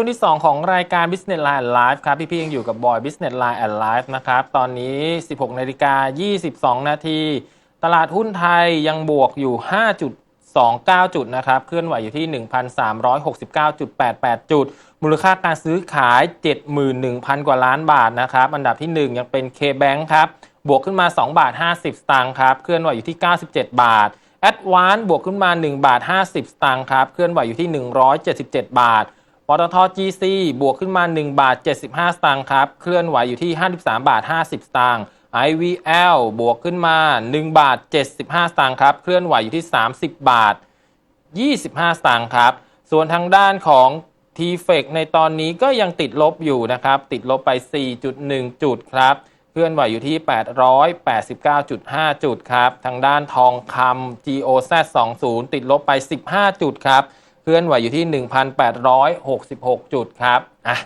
ช่วงที่ 2 ของรายการ Business Line and Live ครับ พี่ๆยังอยู่กับบอย Business Line and Live นะครับ ตอนนี้ 16นาฬิกา22 นาที ตลาดหุ้นไทยยังบวกอยู่ 5.29 จุดนะครับ เคลื่อนไหวอยู่ที่ 1,369.88 จุด มูลค่าการซื้อขาย 71,000 กว่าล้านบาทนะครับ อันดับที่ 1 ยังเป็น K-Bank ครับ บวกขึ้นมา 2 บาท 50 สตางค์ครับ เคลื่อนไหวอยู่ที่ 97 บาท a d v a n c e บวกขึ้นมา 1 บาท 50 สตางค์ครับ เคลื่อนไหวอยู่ที่ 177 บาท ปตท GC บวกขึ้นมา 1 บาท 75 สตางค์ครับ เคลื่อนไหวอยู่ที่ 53 บาท 50 สตางค์ IVL บวกขึ้นมา 1 บาท 75 สตางค์ครับ เคลื่อนไหวอยู่ที่ 30 บาท 25 สตางค์ครับ ส่วนทางด้านของ t f e c ในตอนนี้ก็ยังติดลบอยู่นะครับ ติดลบไป 4.1 จุดครับ เคลื่อนไหวอยู่ที่ 889.5 จุดครับ ทางด้านทองคำ GOZ 20 ติดลบไป 15 จุดครับ ลื่อนไหวอยู่ที่ 1,866 จุดครับอะ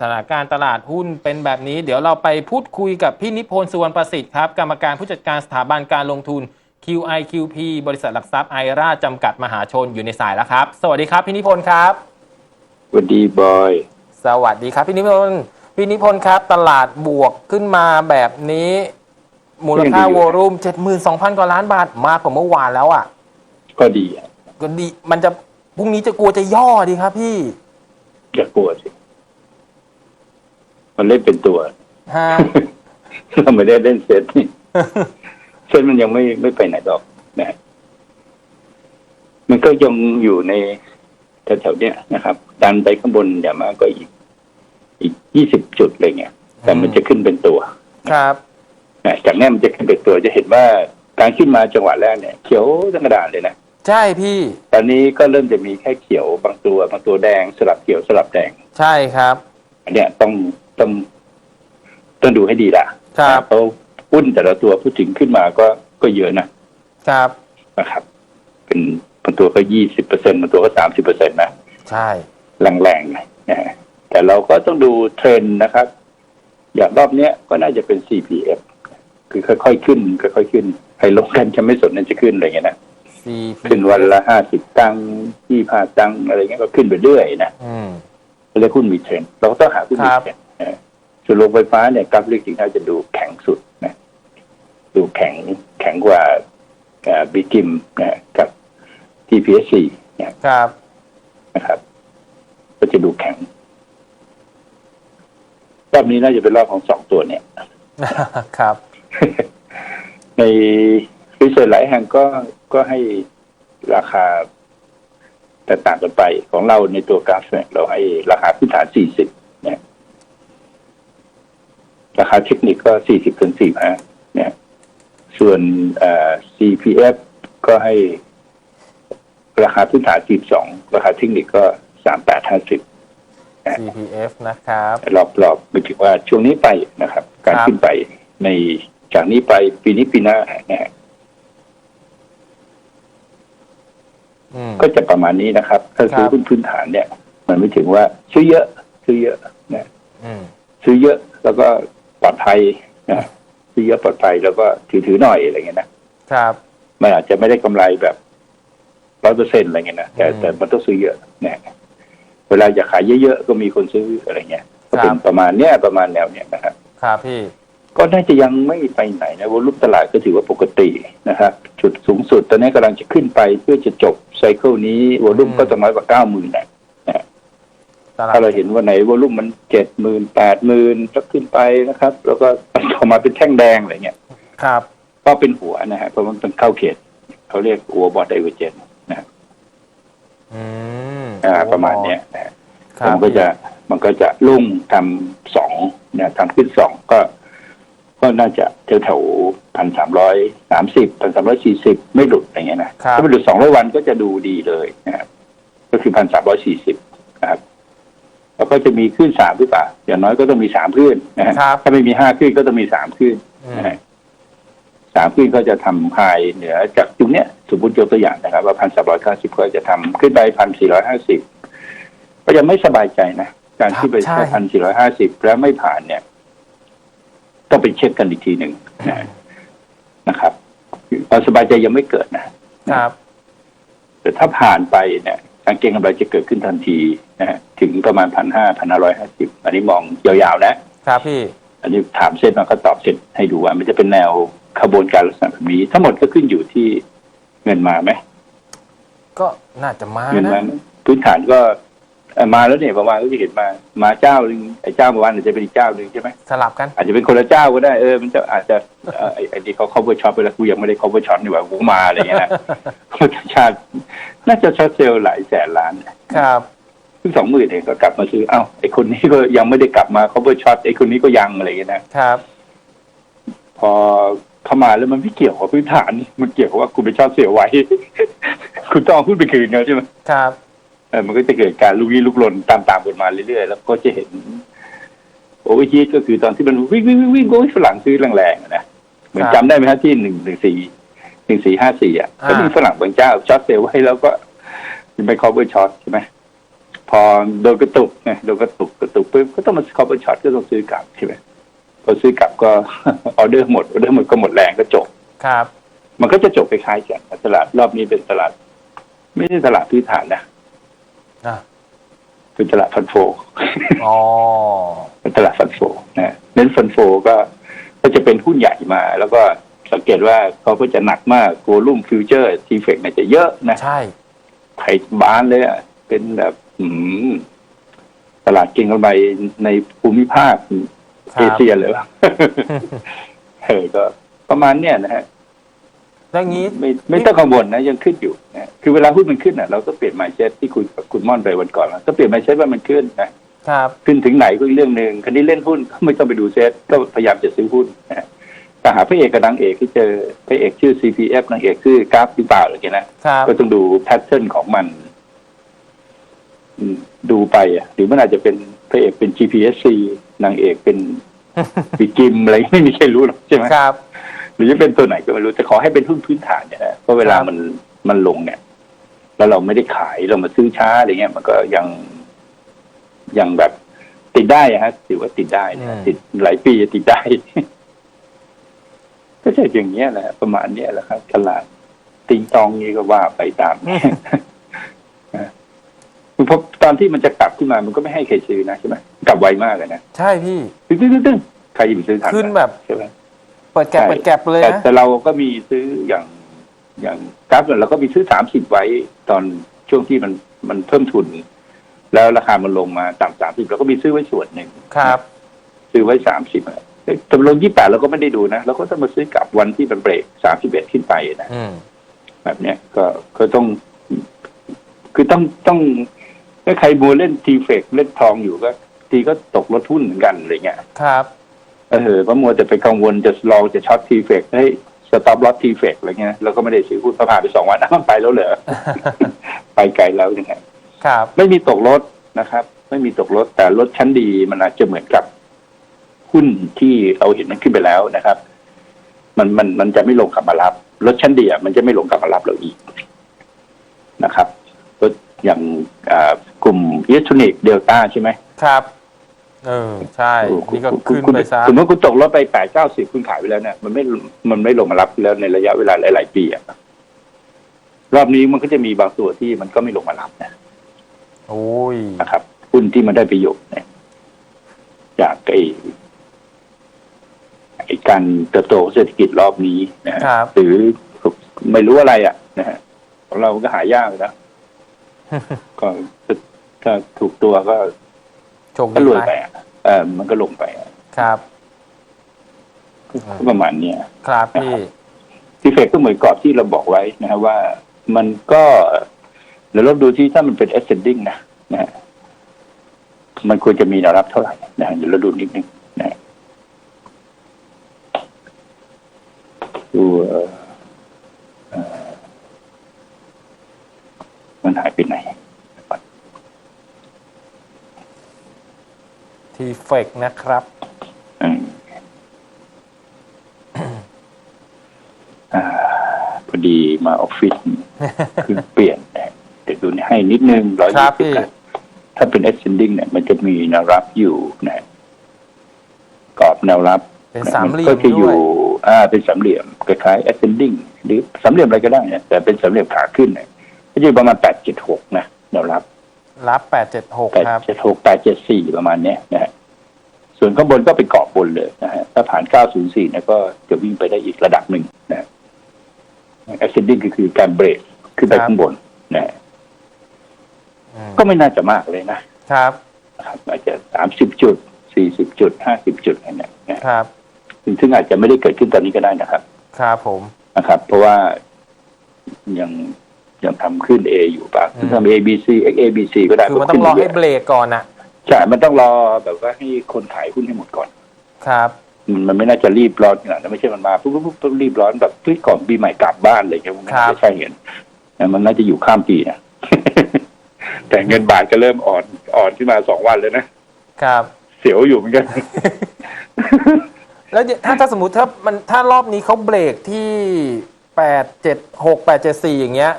สถานการณ์ตลาดหุ้นเป็นแบบนี้ เดี๋ยวเราไปพูดคุยกับพี่นิพนธ์สุวรรณประสิทธิ์ครับกรรมการผู้จัดการสถาบันการลงทุน QIQP บริษัทหลักทรัพย์ไอราจำกัดมหาชนอยู่ในสายแล้วครับ สวัสดีครับพี่นิพนธ์ครับสวัสดีบอย สวัสดีครับพี่นิพนธ์พี่นิพนธ์ครับ ตลาดบวกขึ้นมาแบบนี้ มูลค่ายังดีอยู่วอลุ่ม72,000กว่าล้านบาทมากกว่าเมื่อวานแล้วอะ ก็ดีอะ ก็ดี มันจะพรุ่งนี้จะกลัวจะย่อดีครับ พี่อย่ากลัวสิ มันเล่นเป็นตัวฮะเราไม่ได้เล่นเซตนี่เซตมันยังไม่ไม่ไปไหนดอกนะมันก็ยังอยู่ในแถวๆเนี้ยนะครับ ดันไปข้างบนอย่ามากก็อีก อีกยี่สิบจุดอะไรเงี้ยแต่มันจะขึ้นเป็นตัวครับนะจากนี้มันจะขึ้นเป็นตัวจะเห็นว่าการขึ้นมาจังหวะแรกเนี่ยเขียวทั้งกระดานเลยนะ ใช่พี่ ตอนนี้ก็เริ่มจะมีแค่เขียวบางตัวบางตัวแดงสลับเขียวสลับแดง ใช่ครับ อันเนี้ยต้องต้องต้องดูให้ดีละครับเพราะหุ้นแต่ละตัวพูดถึงขึ้นมาก็ก็เยอะนะครับนะครับ เป็นบางตัวก็ยี่สิบเปอร์เซ็นต์บางตัวก็สามสิบเปอร์เซ็นต์นะใช่แรงๆนะนะฮะแต่เราก็ต้องดูเทรนด์นะครับ อย่างรอบเนี้ยก็น่าจะเป็น CPF คือค่อยๆขึ้นค่อยๆขึ้นใครลงกันจะไม่สนนั่นจะขึ้นอะไรเงี้ยนะ CP ขึ้นวันละห้าสิบตังค์ยี่ห้าตังค์อะไรเงี้ยก็ขึ้นไปเรื่อยนะอืม เรียกหุ้นมีเทรนด์เราก็ต้องหาหุ้นมีครับเทรนด์นะส่วนโรงไฟฟ้าเนี่ยกราฟเรียกจริงๆจะดูแข็งสุดนะ ดูแข็งแข็งกว่าบิกิมนะกับ TPSC เนี่ยครับ นะครับ ก็จะดูแข็งรอบนี้น่าจะเป็นรอบของสองตัวเนี่ย ครับ ในรีเสิร์ชหลายแห่งก็ ก็ให้ราคาแตกต่างกันไปของเราในตัวกราฟเนี่ยเราให้ราคาพื้นฐาน 40 เนี่ย ราคาเทคนิคก็ 40ถึง45เนี่ย ส่วนเอ่อ CPF ก็ให้ราคาพื้นฐาน 42 ราคาเทคนิคก็ 3850 CPF นะครับรอบๆหมายถึงว่าช่วงนี้ไปนะครับ การครับขึ้นไปในจากนี้ไปปีนี้ปีหน้านะฮะ อืม ก็จะประมาณนี้นะครับ ถ้าซื้อครับหุ้นพื้นฐานเนี่ย มันไม่ถึงว่าซื้อเยอะ ซื้อเยอะนะอืมซื้อเยอะแล้วก็ปลอดภัยนะซื้อเยอะปลอดภัยแล้วก็ถือถือหน่อยอะไรเงี้ยนะครับ มันอาจจะไม่ได้กำไรแบบร้อยเปอร์เซ็นต์อะไรเงี้ยนะแต่อืมแต่มันต้องซื้อเยอะนะเวลาจะขายเยอะๆก็มีคนซื้ออะไรเงี้ยก็เป็นครับประมาณเนี้ยประมาณแนวเนี้ยนะครับ ครับพี่ ก็น่าจะยังไม่ไปไหนนะวอลุ่มตลาดก็ถือว่าปกตินะครับจุดสูงสุดตอนนี้กำลังจะขึ้นไปเพื่อจะจบไซเคิลนี้วอลุ่มอืมก็ต้องน้อยกว่าเก้าหมื่นนะตลาดถ้าเราเห็นว่าไหนวอลุ่มมันเจ็ดหมื่นแปดหมื่นก็ขึ้นไปนะครับ แล้วก็ออกมาเป็นแท่งแดงอะไรเงี้ยครับ ก็เป็นหัวนะฮะเพราะมันเป็นเข้าเขตเขาเรียกหัวบอดไดเวอร์เจนนะครับอืมอ่า ประมาณเนี้ยนะฮะครับมันก็จะมันก็จะลุ่งทำสองเนี่ยทำขึ้นสองก็ ก็น่าจะแถวแถวพันสามร้อยสามสิบพันสามร้อยสี่สิบไม่หลุดอะไรเงี้ยนะครับถ้าไม่หลุดสองร้อยวันก็จะดูดีเลยนะครับก็คือพันสามร้อยสี่สิบนะครับแล้วก็จะมีขึ้นสามหรือเปล่าอย่างน้อยก็ต้องมีสามขึ้นนะฮะครับถ้าไม่มีห้าขึ้นก็ต้องมีสามขึ้นอืมนะฮะสามขึ้นก็จะทำไฮเหนือจากจุดเนี้ยสมมติยกตัวอย่างนะครับ ว่าพันสามร้อยเก้าสิบก็จะทำขึ้นไปพันสี่ร้อยห้าสิบก็ยังไม่สบายใจนะ การที่ไปครับใช่แค่พันสี่ร้อยห้าสิบแล้วไม่ผ่านเนี่ย ต้องไปเช็คกันอีกทีหนึ่งนะนะครับความสบายใจยังไม่เกิดนะครับ แต่ถ้าผ่านไปเนี่ยการเก็งกำไรจะเกิดขึ้นทันทีนะฮะถึงประมาณพันห้าพันห้าร้อยห้าสิบอันนี้มองยาวๆนะครับพี่ อันนี้ถามเส้นมาก็ตอบเส้นให้ดูว่า มันจะเป็นแนวขบวนการลักษณะแบบนี้ ทั้งหมดก็ขึ้นอยู่ที่เงินมาไหมก็น่าจะมาเงินนะมาพื้นฐานก็เอ่อ มาแล้วเนี่ยประมาณก็จะเห็นมามาเจ้าหนึ่งไอ้เจ้าเมื่อวานอาจจะเป็นอีกเจ้าหนึ่งใช่ไหมสลับกัน อาจจะเป็นคนละเจ้าก็ได้เออมันจะอาจจะเอ่อไอ้ไอ้นี่เขา cover shop ไปแล้วกูยังไม่ได้ cover shop นี่หว่ากูมาอะไรอย่างเงี้ยนะชาติน่าจะช็อตเซลล์หลายแสนล้านครับเพิ่งสองหมื่นเองก็กลับมาซื้อ เอ้าไอ้คนนี้ก็ยังไม่ได้กลับมา cover shop ไอ้คนนี้ก็ยังอะไรอย่างเงี้ยนะ ครับ พอเข้ามาแล้วมันไม่เกี่ยวกับพื้นฐาน มันเกี่ยวกับว่าคุณไปชอบเสียไว้ คุณต้องเอาหุ้นไปคืนเขาใช่ไหมครับเออ มันก็จะเกิดการลุกลี้ลุกลนตามตามกันมาเรื่อยๆ แล้วก็จะเห็น โอเวอร์ฮีทก็คือตอนที่มันวิ่งวิ่งวิ่งวิ่งโอ้ยฝรั่งซื้อแรงๆนะเหมือนครับจำได้ไหมฮะที่หนึ่งหนึ่งสี่หนึ่งสี่ห้าสี่อะอ่าก็มีฝรั่งบางเจ้าช็อตเซลไว้แล้วก็ไป cover short ใช่ไหมพอโดนกระตุกไงโดนกระตุกกระตุกปุ๊บก็ต้องมา cover short ก็ต้องซื้อกลับใช่ไหมพอซื้อกลับก็ออเดอร์หมดออเดอร์หมดก็หมดแรงก็จบครับ มันก็จะจบคล้ายๆกันตลาดรอบนี้เป็นตลาด ไม่ใช่ตลาดพื้นฐานนะ เป็นตลาดฟันโฟอ๋อเป็นตลาดฟันโฟนะเน้นฟันโฟก็ก็จะเป็นหุ้นใหญ่มา แล้วก็สังเกตว่าเขาก็จะหนักมากโกลุ่มฟิวเจอร์ทีเฟกเนี่ยจะเยอะนะใช่ไข่บานเลยอะเป็นแบบอืมตลาดเก่งกำไรในภูมิภาคคเอรับเชียเลยวะเออก็ประมาณเนี้ยนะฮะ แล้วงี้ไม่ไม่ต้องกังวลนะยังขึ้นอยู่นะคือเวลาหุ้นมันขึ้นอะเราก็เปลี่ยน mindset ที่คุยกับคุณม่อนไปวันก่อนแล้วก็เปลี่ยน mindset ว่ามันขึ้นนะครับขึ้นถึงไหนก็อีกเรื่องหนึ่งคันนี้เล่นหุ้นก็ไม่ต้องไปดูเซ็ตก็พยายามจะซื้อหุ้นนะแต่หาพระเอกกับนางเอกที่เจอพระเอกชื่อ CPF นางเอกชื่อกราฟหรือเปล่าอะไรอย่างเงี้ยนะครับก็ต้องดูแพทเทิร์นของมันอืมดูไปอะหรือมันอาจจะเป็นพระเอกเป็น GPSC นางเอกเป็นปีกิมอะไรไม่มีใครรู้หรอกใช่ไหมครับ หรือจะเป็นตัวไหนก็ไม่รู้แต่ขอให้เป็นหุ้นพื้นฐานเนี่ยนะเพราะเวลาครับมันมันลงเนี่ย แล้วเราไม่ได้ขายเรามาซื้อช้าอะไรเงี้ย มันก็ยังยังแบบติดได้อะฮะถือว่าติดได้นะติดหลายปีจะติดได้ ก็จะอย่างเงี้ยแหละประมาณเนี้ยแหละครับตลาดติงตองนี้ก็ว่าไปตามนะเพราะตอนที่มันจะกลับขึ้นมามันก็ไม่ให้ใครซื้อนะใช่ไหมกลับไวมากเลยนะใช่พี่ตึ้งตึ้งตึ้งตึ้งใครจะไปซื้อทันขึ้นแบบใช่ไหม เปิดแกลบใช่เปิดแกลบเลยแต่นะแต่เราก็มีซื้ออย่างอย่างกราฟเนี่ยเราก็มีซื้อสามสิบไว้ตอนช่วงที่มันมันเพิ่มทุน แล้วราคามันลงมาต่ำสามสิบเราก็มีซื้อไว้ส่วนหนึ่งครับ ซื้อไว้สามสิบแต่ลงยี่แปดเราก็ไม่ได้ดูนะเราก็ต้องมาซื้อกลับวันที่มันเบรกสามสิบเอ็ดขึ้นไปนะ อืม แบบเนี้ยก็ก็ต้อง คือต้องต้องถ้าใครบัวเล่นทีเฟกเล่นทองอยู่ก็ ทีก็ตกรถหุ้นเหมือนกันอะไรเงี้ยครับ เออเพราะมัวแต่ไปกังวลจะลองจะช็อตทีเฟกให้สต็อปลอตทีเฟกอะไรเงี้ยเราก็ไม่ได้ซื้อหุ้นพอผ่านไปสองวันอ้าวมันไปแล้วเหรอไปไกลแล้วยังไงครับ ไม่มีตกรถนะครับ ไม่มีตกรถแต่รถชั้นดีมันอาจจะเหมือนกับหุ้นที่เราเห็นมันขึ้นไปแล้วนะครับ มันมันมันจะไม่ลงกลับมารับรถชั้นดีอะมันจะไม่ลงกลับมารับเราอีกนะครับรถอย่างอ่ากลุ่มอิเล็กทรอนิกส์เดลต้าใช่ไหมครับ เออ ใช่ นี่ก็คุณขึ้นคุณไปซะสมมติคุณตกรถไปแปดเก้าสิบคุณขายไปแล้วเนี่ยมันไม่มันไม่ลงมารับแล้วในระยะเวลาหลาย ๆ ปีอะรอบนี้มันก็จะมีบางตัวที่มันก็ไม่ลงมารับนะโอ้ยนะครับหุ้นที่มันได้ประโยชน์เนี่ยจากไอ้ไอ้การเติบโตของเศรษฐกิจรอบนี้นะฮะครับหรือไม่รู้อะไรอะนะฮะของเราก็หายากนะก็ถ้าถูกตัวก็ โชคก็ดีรวยไปไปอะเออมันก็ลงไปอะครับ ก็ประมาณเนี้ย ครับพี่ทีเฟกก็เหมือนกรอบที่เราบอกไว้นะครับว่ามันก็เดี๋ยวเราดูที่ถ้ามันเป็น ascending นะนะฮะมันควรจะมีแนวรับเท่าไหร่นะฮะเดี๋ยวเราดูนิดนึงนะฮะดูเอ่อเอ่อมันหายไปไหน ที เฟกนะครับอืมอ่าพอดีมาออฟฟิศคือเปลี่ยนนะเดี๋ยวดูให้นิดนึงร้อยครัยี่บสิพี่บถ้าเป็น ascending เนี่ย มันจะมีแนวรับอยู่นะกรอบแนวรับเป็นสามเหลี่ยก็มจะอด้วยู่ยอ่า เป็นสามเหลี่ยมคล้ายๆ ascending หรือสามเหลี่ยมอะไรก็ได้นะแต่เป็นสามเหลี่ยมขาขึ้นเนี่ยก็จะอยู่ประมาณแปดเจ็ดหกนะแนวรับ รับแปดเจ็ดหกแปดครับเจ็ดหกแปดเจ็ดสี่ประมาณเนี้ยนะฮะ ส่วนข้างบนก็ไปเกาะบนเลยนะฮะถ้าผ่านเก้าศูนย์สี่เนี่ยก็จะวิ่งไปได้อีกระดับหนึ่งนะ ascending ก็คือการเบรกขึ้นไปครับข้างบนนะฮะอืมก็ไม่น่าจะมากเลยนะครับนะครับอาจจะสามสิบจุดสี่สิบจุดห้าสิบจุดอะไรเนี่ยนะครับ ซึ่งซึ่งอาจจะไม่ได้เกิดขึ้นตอนนี้ก็ได้นะครับ ครับผมนะครับ เพราะว่ายังยังทำขึ้น A อยู่ปะอืมทำ A B C X A B C ก็ได้คือมันต้องรอให้เบรกก่อนอะ ใช่ มันต้องรอแบบว่าให้คนขายหุ้นให้หมดก่อน ครับมันมันไม่น่าจะรีบร้อนขนาดนั้นไม่ใช่มันมาปุ๊บปุ๊บปุ๊บปุ๊บรีบร้อนแบบเฮ้ยก่อนปีใหม่กลับบ้านเลยครับมันครับ ไม่ใช่เห็นนะมันน่าจะอยู่ข้ามปีนะ แต่เงินบาทก็เริ่มอ่อนอ่อนขึ้นมาสองวันเลยนะครับ เสียวอยู่เหมือนกัน แล้วเดี๋ยวถ้าถ้าสมมติถ้ามันถ้ารอบนี้เขาเบรกที่แปดเจ็ดหกแปดเจ็ดสี่อย่างเงี้ย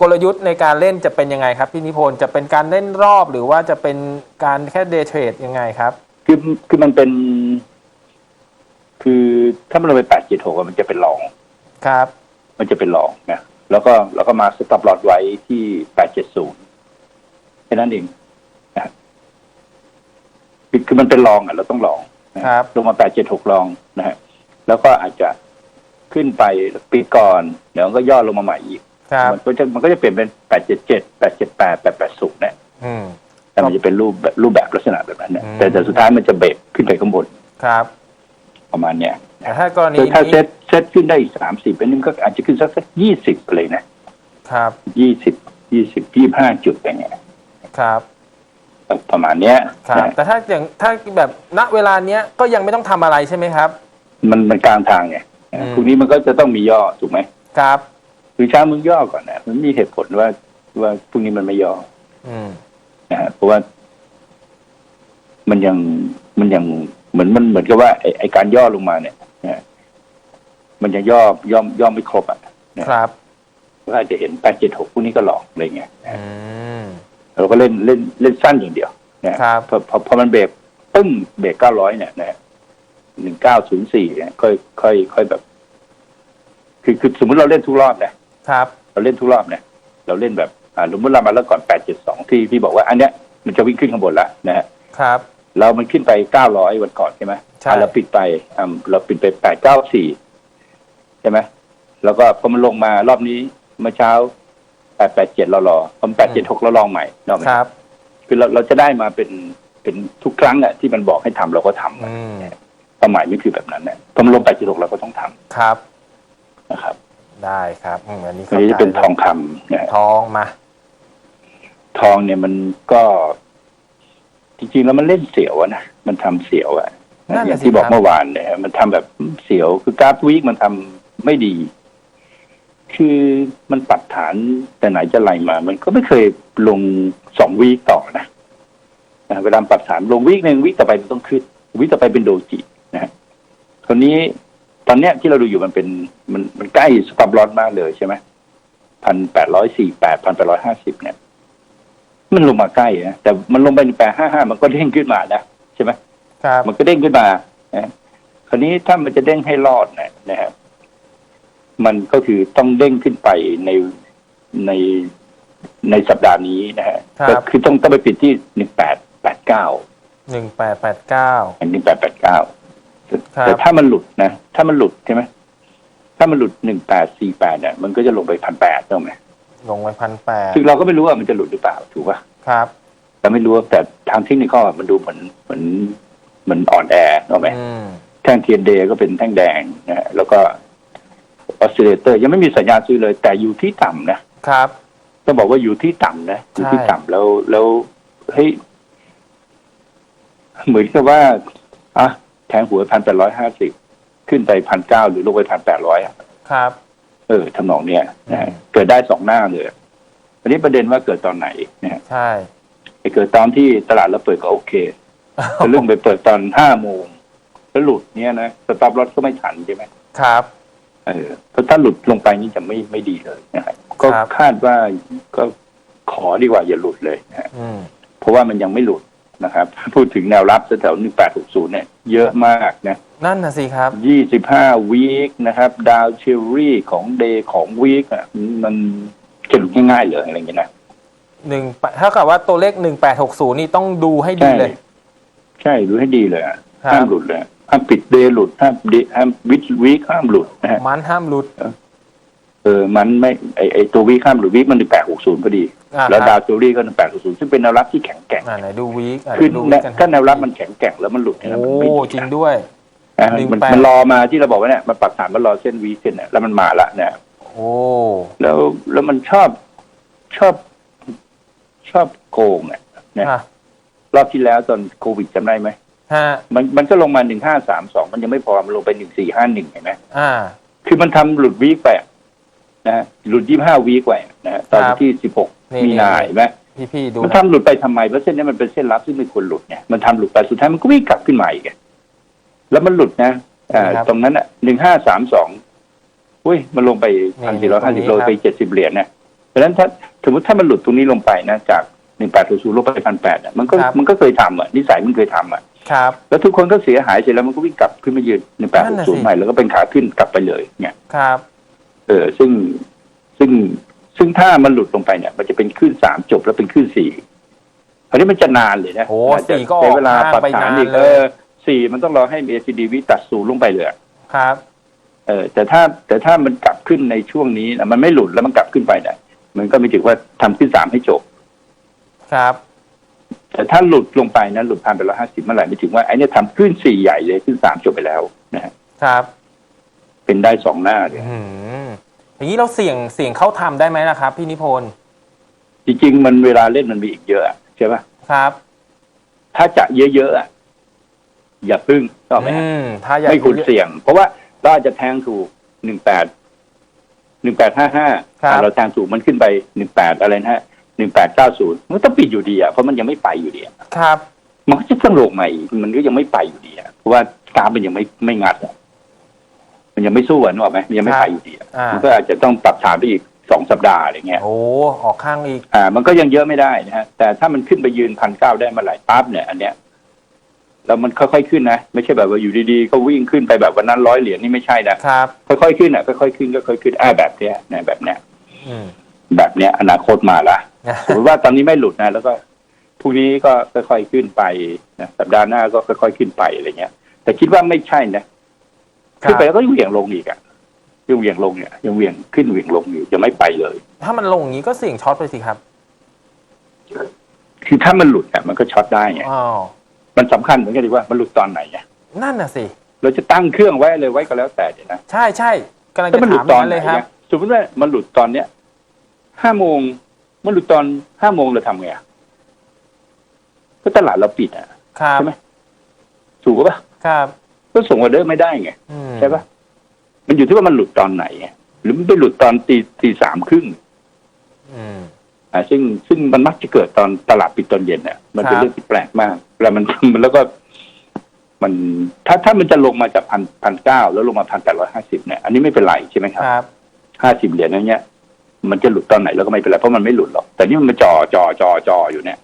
กลยุทธ์ในการเล่นจะเป็นยังไงครับพี่นิพนธ์จะเป็นการเล่นรอบหรือว่าจะเป็นการแค่เดย์เทรดยังไงครับ คือคือมันเป็น คือถ้ามันลงไปแปดเจ็ดหกมันจะเป็นรองครับ มันจะเป็นรองนะแล้วก็แล้วก็มาสต็อปลอดไว้ที่แปดเจ็ดศูนย์แค่นั้นเองนะคือคือมันเป็นรองอะ เราต้องรองนะครับลงมาแปดเจ็ดหกรองนะฮะแล้วก็อาจจะขึ้นไปปีก่อนเดี๋ยวมันก็ย่อลงมาใหม่อีก ครับมันก็จะมันก็จะเปลี่ยนเป็นแปดเจ็ดเจ็ดแปดเจ็ดแปดแปดแปดศูนย์เนี่ยอืม แต่มันจะเป็นรูปแบบรูปแบบลักษณะแบบนั้นเนี่ยอืม แต่แต่สุดท้ายมันจะเบรกขึ้นไปข้างบนครับประมาณเนี้ยแต่ถ้ากรณีคือถ้านี้เซตเซตขึ้นได้อีกสามสิบอันนี้มันก็อาจจะขึ้นสักสักยี่สิบเลยนะครับยี่สิบยี่สิบยี่ห้าจุดอะไรเงี้ยครับประมาณเนี้ยครับ นะแต่ถ้าอย่างถ้าแบบณเวลาเนี้ยก็ยังไม่ต้องทำอะไรใช่ไหมครับ มันมันกลางทางไงอืมพรุ่งนี้มันก็จะต้องมีย่อถูกไหม ครับ คือเช้ามึงย่อก่อนนะมันมีเหตุผลว่าว่าพรุ่งนี้มันไม่ย่ออืมนะฮะเพราะว่า มันยังมันยังเหมือนมันเหมือนกับว่าไอ้ไอการย่อลงมาเนี่ยนะมันยังย่อย่อมย่อมไม่ครบอะครับก็อาจจะเห็นแปดเจ็ดหกพวกนี้ก็หลอกอะไรเงี้ยอืมเราก็เล่นเล่นเล่นสั้นอย่างเดียวนะครับพอพอพอมันเบรกปึ้งเบรกเก้าร้อยเนี่ยนะหนึ่งเก้าศูนย์สี่เนี่ยค่อยค่อยค่อยแบบ คือคือสมมติเราเล่นทุกรอบนะ ครับเราเล่นทุกรอบเนี่ยเราเล่นแบบอ่าสมมติเรามาแล้วก่อนแปดเจ็ดสองที่พี่บอกว่าอันเนี้ยมันจะวิ่งขึ้นข้างบนแล้วนะฮะครับ เรามันขึ้นไปเก้าร้อยวันก่อนใช่ไหมใช่อะเราปิดไปอ่าเราปิดไปแปดเก้าสี่ใช่ไหมแล้วก็พอมันลงมารอบนี้เมื่อเช้าแปดแปดเจ็ดเรารอพอแปดเจ็ดหกเราลองใหม่นอกไหมครับ คือเราเราจะได้มาเป็นเป็นทุกครั้งอะที่มันบอกให้ทำเราก็ทำอืมความหมายไม่คือแบบนั้นเนี่ยพอมันลงแปดเจ็ดหกเราก็ต้องทำครับนะครับ ได้ครับอืมอันนี้อันนี้จะเป็นทองคำนะฮะทองมา ทองเนี่ยมันก็ จริงๆแล้วมันเล่นเสียวอะนะมันทำเสียวอะนั่นอแหละย่างที่สิบอกครับ เมื่อวานเนี่ย มันทำแบบเสียวคือกราฟวีคมันทำไม่ดี คือมันปัดฐานแต่ไหนจะไหลมา มันก็ไม่เคยลงสองวีคต่อนะนะเวลาปัดฐานลงวีคหนึ่งวีคต่อไปมันต้องขึ้นวีคต่อไปเป็นโดจินะฮะคราวนี้ ตอนเนี้ยที่เราดูอยู่มันเป็นมันมันใกล้สต็อปลอสมากเลยใช่ไหมพันแปดร้อยสี่แปดพันแปดร้อยห้าสิบเนี่ย มันลงมาใกล้นะแต่มันลงไปแปดห้าห้ามันก็เด้งขึ้นมานะใช่ไหมครับมันก็เด้งขึ้นมานะคราวนี้ถ้ามันจะเด้งให้รอดเนะนะครับมันก็คือต้องเด้งขึ้นไปในในในสัปดาห์นี้นะฮะครับ ก็คือต้องต้องไปปิดที่หนึ่งแปดแปดเก้าหนึ่งแปดแปดเก้าอันนี้แปดแปดเก้าครับ แต่ถ้ามันหลุดนะ ถ้ามันหลุดใช่ไหมถ้ามันหลุดหนึ่งแปดสี่แปดเนี่ยมันก็จะลงไปพันแปดถูกไหมลงไปพันแปดซึ่งเราก็ไม่รู้ว่ามันจะหลุดหรือเปล่าถูกป่ะครับแต่ไม่รู้ว่าแต่ทางเทคนิคมันดูเหมือนเหมือนเหมือนอ่อนแอถูกไหมอืมแท่งเทียนเดย์ก็เป็นแท่งแดงนะฮะแล้วก็ออสซิเลเตอร์ ยังไม่มีสัญญาณซื้อเลย แต่อยู่ที่ต่ำนะครับต้องบอกว่าอยู่ที่ต่ำนะอยู่ที่ใช่ต่ำแล้วแล้วเฮ้ยเหมือนกับว่าอะ แทงหัวพันแปดร้อยห้าสิบขึ้นไปพันเก้าหรือลงไปพันแปดร้อยอะครับ เออทำนองเนี้ยนะฮะอืมเกิดได้สองหน้าเลยอันนี้ประเด็นว่าเกิดตอนไหนนะฮะใช่ไอ้เกิดตอนที่ตลาดเราเปิดก็โอเคแต่เรื่องไปเปิดตอนห้าโมงแล้วหลุดเนี้ยนะสต็อปลอสก็ไม่ทันใช่ไหมครับเออเพราะถ้าหลุดลงไปนี่จะไม่ไม่ดีเลยนะครับก็ครับคาดว่าก็ขอดีกว่าอย่าหลุดเลยนะฮะอืมเพราะว่ามันยังไม่หลุด นะครับพูดถึงแนวรับแถวหนึ่งแปดหกศูนย์เนี่ยเยอะมากนะนั่นน่ะสิครับยี่สิบห้าวีคนะครับ ดาวเชอรี่ของเดย์ของวีคอะมันจะหลุดง่ายๆเลยอะไรอย่างเงี้ยนะหนึ่งถ้ากับว่าตัวเลขหนึ่งแปดหกศูนย์นี่ต้องดูให้ดีใช่เลย ใช่รู้ให้ดีเลยอะครับห้ามหลุดเลยห้ามปิดเดย์หลุดห้ามดิห้ามวิดวีคห้ามหลุดนะฮะมันห้ามหลุด เออมันไม่ไอไอตัววีคห้ามหลุดวีคมันหนึ่งแปดหกศูนย์พอดี อ่าแล้วคดารัวบโจลี่ก็หนึ่งแปดหกศูนย์ซึ่งเป็นแนวรับที่แข็งแกร่งอ่าไหนดูวีคอะคือดูวีแนควกันถ้าแนวรับมันแข็งแกร่งแล้วมันหลุดเนี่ยนะมันไม่โอ้ดีจริงด้วย นะมันมัน18 มันรอมาที่เราบอกว่าเนี่ยมันปักฐานมันรอเส้นวีคขึ้นเนี่ยแล้วมันมาละเนี่ย โอ้ แล้วแล้วมันชอบชอบชอบโกงอะเนี่ยอะรอบที่แล้วตอนโควิดจำได้ไหมฮะมันมันก็ลงมาหนึ่งห้าสามสองมันยังไม่พอมันลงไปหนึ่งสี่ห้าหนึ่งเห็นไหมอ่า คือมันทำหลุดวีคไปอะ นะฮะหลุดยี่ห้าวีคไปนะฮะตอนครับที่สิบหกนี่มีนานี่เห็นไหมพี่พี่ดูมันนะทำหลุดไปทำไมเพราะเส้นนี้มันเป็นเส้นลับซึ่งไม่ควรหลุดเนี่ยมันทำหลุดไปสุดท้ายมันก็วิ่งกลับขึ้นมาอีกอะแล้วมันหลุดนะอ่าตรงนั้นอะหนึ่งห้าสามสองอุ้ยมันลงไปพันสี่ร้อยห้าสิบโลไปเจ็ดสิบเหรียญเนี่ยเพราะฉะนั้นถ้าสมมติถ้ามันหลุดตรงนี้ลงไปนะจากหนึ่งแปดศูนย์ลงไปพันแปดมันก็มันก็เคยทำอะนิสัยมันเคยทำอะครับ แล้วทุกคนก็เสียหายเสร็จแล้วมันก็วิ่งกลับขึ้นมายืนหนึ่งแปดนั่นน่ะศูนสิย์ใหม่แล้วก็เป็นขาขึ้นกลับไปเลยเนี่ยครับ เออซึ่งซึ่งซึ่งถ้ามันหลุดลงไปเนี่ย มันจะเป็นขึ้นสามจบแล้วเป็นขึ้นสี่อันนี้มันจะนานเลยนะโอ้าจะสี่ก็อใช้อกเวลาข้างปรับไปฐานนานอีกเลเอยอสี่มันต้องรอให้เอซีดีวิตัดศูนย์ลงไปเลยอะครับ เออแต่ถ้าแต่ถ้ามันกลับขึ้นในช่วงนี้นะมันไม่หลุดแล้วมันกลับขึ้นไปเนี่ยมันก็ไม่ถือว่าทำขึ้นสามให้จบ ครับ แต่ถ้าหลุดลงไปนะหลุดพันไปร้อยห้าสิบเมื่อไหร่ไม่ถึงว่าไอ้เนี่ยทำขึ้นสี่ใหญ่เลยขึ้นสามจบไปแล้วนะฮะครับ เป็นได้สองหน้าเลยอืมอย่างนี้เราเสี่ยงเสี่ยงเข้าทำได้ไหมล่ะครับ พี่นิพนธ์จริงๆมันเวลาเล่นมันมีอีกเยอะอะใช่ปะครับถ้าจะเยอะๆอะอย่าพึ่งก็ไหมฮะ อืมถ้าอยากไม่ควรเสี่ยง เพราะว่าเราอาจจะแทงถูกหนึ่งแปดหนึ่งแปดห้าห้าเราแทงถูกมันขึ้นไปหนึ่งแปดอะไรนะฮะหนึ่งแปดเก้าศูนย์มันต้องปิดอยู่ดีอะเพราะมันยังไม่ไปอยู่ดีอะครับ มันก็จะต้องลงมาอีกมันก็ยังไม่ไปอยู่ดีอะเพราะว่ากราฟมันยังไม่ไม่งัดอะ มันยังไม่สู้อะนึกออกไหมมันยังไม่ไปอยู่ดีอะอ่ามันก็อาจจะต้องปรับฐานไปอีกสองสัปดาห์อะไรเงี้ยโอ้ออกข้างอีก อ่า มันก็ยังเยอะไม่ได้นะฮะแต่ถ้ามันขึ้นไปยืนพันเก้าได้เมื่อไหร่ปั๊บเนี่ยอันเนี้ยแล้วมันค่อยๆขึ้นนะไม่ใช่แบบว่าอยู่ดีๆก็วิ่งขึ้นไปแบบวันนั้นร้อยเหรียญนี่ไม่ใช่นะครับ ค่อยๆขึ้นอะค่อยๆขึ้นค่อยๆขึ้นอ่าแบบเนี้ยนะแบบเนี้ย อืม แบบเนี้ยอนาคตมาละ สมมติว่าตอนนี้ไม่หลุดนะ แล้วก็พรุ่งนี้ก็ค่อยๆขึ้นไปนะสัปดาห์หน้าก็ค่อยๆขึ้นไปอะไรเงี้ย แต่คิดว่าไม่ใช่นะครั ขึ้นบไปแล้วก็เหวี่ยงลงอีกอะยังเหวี่ยงลงเนี่ยยังเหวี่ยงขึ้นเหวี่ยงลงอยู่ยังไม่ไปเลย ถ้ามันลงอย่างนี้ก็เสี่ยงช็อตไปสิครับ คือถ้ามันหลุดอะมันก็ช็อตได้ไงอ๋อมันสำคัญเหมือนกันดีว่ามันหลุดตอนไหนไงนั่นน่ะสิเราจะตั้งเครื่องไว้เลยไว้ก็แล้วแต่เดี๋ยวนะใช่ใช่กำลังถ้าจะมันหลุถาดมตออย่างนนั้นไหนเลยครับเนี่ยสมมติว่ามันหลุดตอนเนี้ยห้าโมงมันหลุดตอนห้าโมงเราทำไงอะก็ตลาดเราปิดอะครับใช่ไหมถูกปะครับ ก็ส่งออเดอร์ไม่ได้ไงอืมใช่ปะมันอยู่ที่ว่ามันหลุดตอนไหนไงหรือมันไปหลุดตอนตีตีสามครึ่งอืมอ่า ซึ่งซึ่งมันมักจะเกิดตอนตลาดปิดตอนเย็นเนี่ยมันเป็นครับเรื่องที่แปลกมากแล้วมันมันแล้วก็ มันถ้าถ้ามันจะลงมาจากพันพันเก้าแล้วลงมาพันแปดร้อยห้าสิบเนี่ยอันนี้ไม่เป็นไรใช่ไหมครับครับห้าสิบเหรียญนั้นเนี่ยมันจะหลุดตอนไหนแล้วก็ไม่เป็นไรเพราะมันไม่หลุดหรอกแต่นี่มันมาจ่อจ่อจ่อจ่ออยู่เนี่ย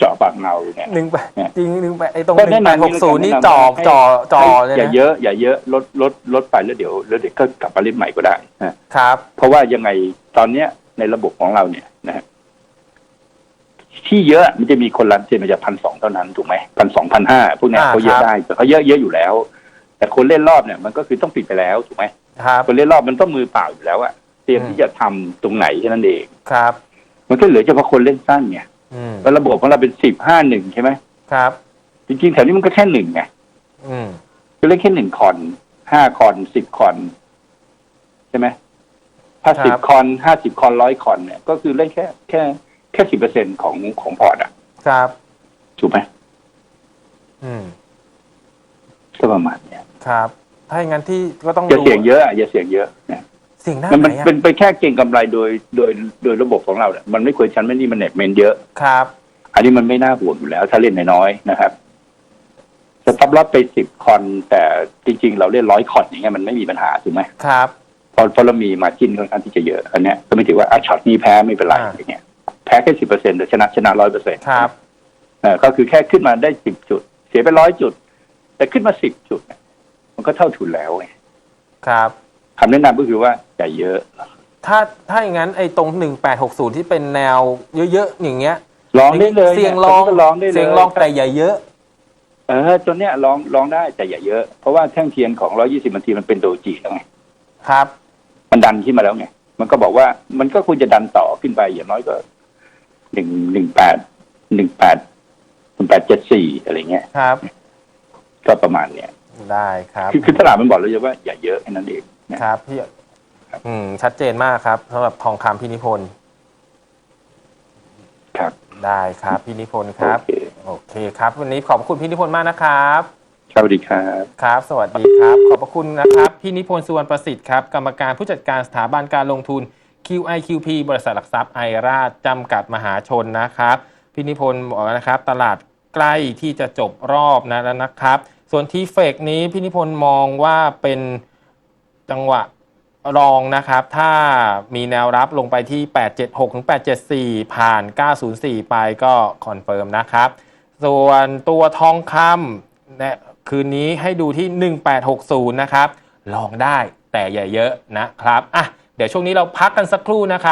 จ่อปากเงาอยู่เนี่ย หนึ่งแปดเนี่ยจริงหนึ่งแปดไอ้ตรงหก็นึ่งแนะแปดนำหกศูนย์นี่แนะนำจ่อให้ จ่อจ่อเลยอย่านะเยอะอย่าเยอะลดลดลดไปแล้วเดี๋ยวแล้วเดี๋ยวก็กลับมาเล่นใหม่ก็ได้นะ ครับ เพราะว่ายังไงตอนเนี้ยในระบบของเราเนี่ยนะฮะที่เยอะมันจะมีคนรันเซ็นมาจากพันสองเท่านั้นถูกไหมพันสองพันห้าพวกเนี้ยอ่าเขาเยคอะรับได้แต่เขาเยอะเยอะอยู่แล้ว แต่คนเล่นรอบเนี่ยมันก็คือต้องปิดไปแล้วถูกไหมครับ คนเล่นรอบมันต้องมือเปล่าอยู่แล้วอะเตรียมที่จะทำตรงไหนแค่นั้นเอง ครับ มันก็เหลือเฉพาะคนเล่นสั้นไง อืมแล้วระบบของเราเป็นสิบห้าหนึ่งใช่ไหมครับ จริงๆแถวนี้มันก็แค่หนึ่งไงอืมก็เล่นแค่หนึ่งคอนห้าคอนสิบคอนใช่ไหมถ้าสิบคอนห้าสิบคอนร้อยคอนเนี่ย ก็คือเล่นแค่แค่แค่สิบเปอร์เซ็นของของพอร์ตอะครับถูกไหมอืมก็ประมาณเนี้ยครับ ถ้าอย่างนั้นที่ก็ต้องอย่าดูเสี่ยงเยอะอะอย่าเสี่ยงเยอะนะเสี่ยงหน้ามันไหมันนอะเป็นไปแค่เก่งกำไรโดยโดยโดยระบบของเราเนี่ยมันไม่ควรชั้นไม่นี่มันเน็ตเมนเยอะ ครับ อันนี้มันไม่น่าห่วงอยู่แล้ว ถ้าเล่นน้อยๆนะครับสต็อปลอสไปสิบคอน แต่จริงๆ เราเล่นร้อยคอนอย่างเงี้ยมันไม่มีปัญหาถูกไหมครับ เพราะเพราะเรามีมาจินค่อนข้างที่จะเยอะอันเนี้ยก็ไม่ถือว่าอะช็อตนี้แพ้ไม่เป็นไรอ่า อย่างเงี้ยแพ้แค่สิบเปอร์เซ็นต์แต่ชนะชนะร้อยเปอร์เซ็นต์ครับเออก็คือแค่ขึ้นมาได้สิบจุด เสียไปร้อยจุด แต่ขึ้นมาสิบจุดเนี่ยมันก็เท่าทุนแล้วไง ครับ คำแนะนำก็คือว่าอย่าเยอะ ถ้าถ้าอย่างนั้นไอ้ตรง 1860 ที่เป็นแนวเยอะๆอย่างเงี้ยลองได้เลยเสียงนี่ลองตนนี้ก็ลองได้เลยเสียงลองแต่อย่าเยอะ เออตัวเนี้ยลองลองได้แต่อย่าเยอะ เพราะว่าแท่งเทียนของ 120นาทีมันเป็นโดจิแล้วไงครับ มันดันขึ้นมาแล้วไงมันก็บอกว่ามันก็ควรจะดันต่อขึ้นไปอย่างน้อยก็หนึ่งหนึ่งแปดหนึ่งแปดหนึ่งแปดเจ็ดสี่อะไรเงี้ยครับ ก็ประมาณเนี้ยได้ครับ คือคือตลาดมันบอกเลยว่าอย่าเยอะแค่นั้นเอง นะครับพี่อืมชัดเจนมากครับสำหรับทองคำพี่นิพนธ์ครับ ได้ครับพี่นิพนธ์คโอรับเค โอเคครับ วันนี้ขอบคุณพี่นิพนธ์มากนะครับ สวัสดีครับ ครับ สวัสดีครับ ขอบพระคุณนะครับ พี่นิพนธ์สุวรรณประสิทธิ์ครับ กรรมการผู้จัดการสถาบันการลงทุน QIQP บริษัทหลักทรัพย์ไอราชจำกัดมหาชนนะครับ พี่นิพนธ์บอกนะครับ ตลาดใกล้ที่จะจบรอบนะแล้วนะครับ ส่วนที่เฟกนี้พี่นิพนธ์มองว่าเป็น จังหวะรองนะครับ ถ้ามีแนวรับลงไปที่ 876ถึง874 ผ่าน 904 ไปก็คอนเฟิร์มนะครับ ส่วนตัวทองคำเนี่ยคืนนี้ให้ดูที่ 1860 นะครับ ลองได้แต่อย่าเยอะนะครับ อะ เดี๋ยวช่วงนี้เราพักกันสักครู่นะครับ